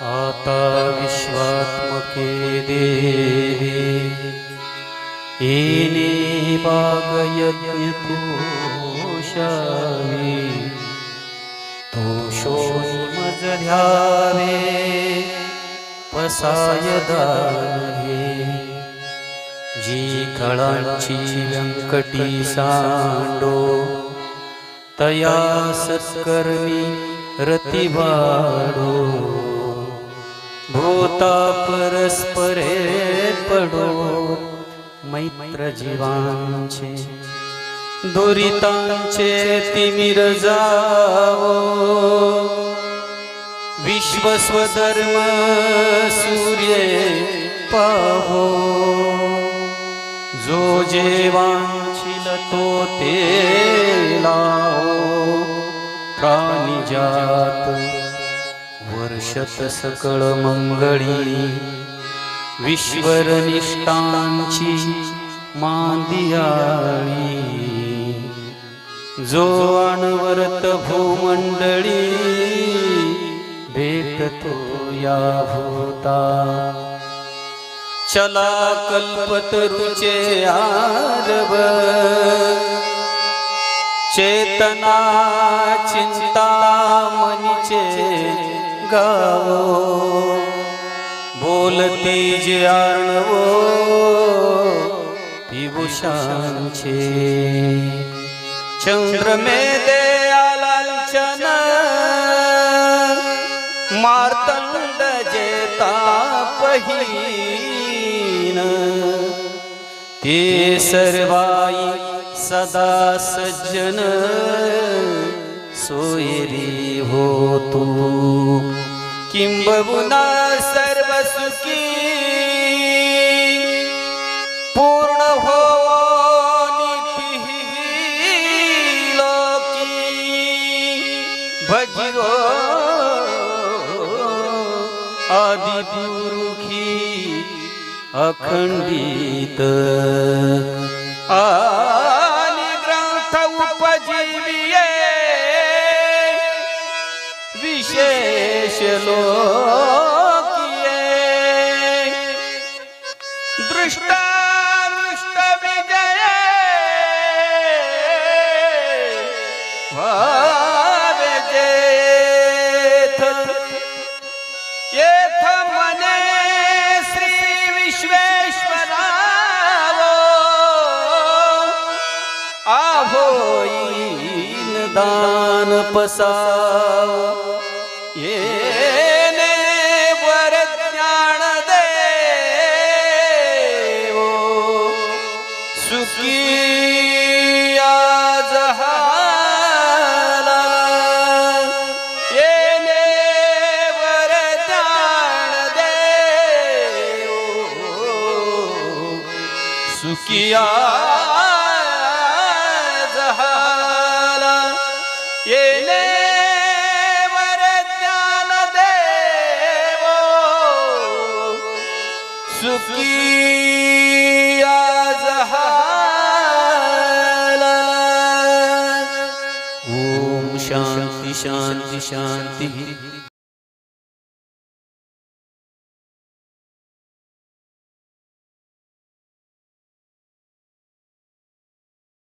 आता विश्वात्मके दे एने तुषो मे पसाय दे जी खलाकटी साण्डो तया सस्कर्मिरतिवाणो होता परस्परे पडो मैत्र जीवांचे. दुरितांचे तिमिर जावो विश्वस्वधर्म सूर्य पाहो. जो जेवांचिल तो ते लाओ प्राणी जात वर्षत सकळ मंगळी. विश्वरनिष्ठांची मांदियाळी. जो अनवरत भूमंडळी भेटतो या भूता. चला कल्पतरुचे आरव चेतना चिंता मनीचे गावो बोलते जे आर्णवो चंद्र चंद्रमे दे आलांचन मार्तंड जेता पहिन ते सर्वाई सदा सज्जन. सोयरी हो तू. किंबहुना सर्व सुखी पूर्ण हो नीती आदि पुरुखी अखंडित आ आहोईन दान पसाव। येने वर ज्ञान देवो। सुखी आज हाला येने वर ज्ञान देवो। सुखिया सुखिया जहाला ओम शांति शांति शांति।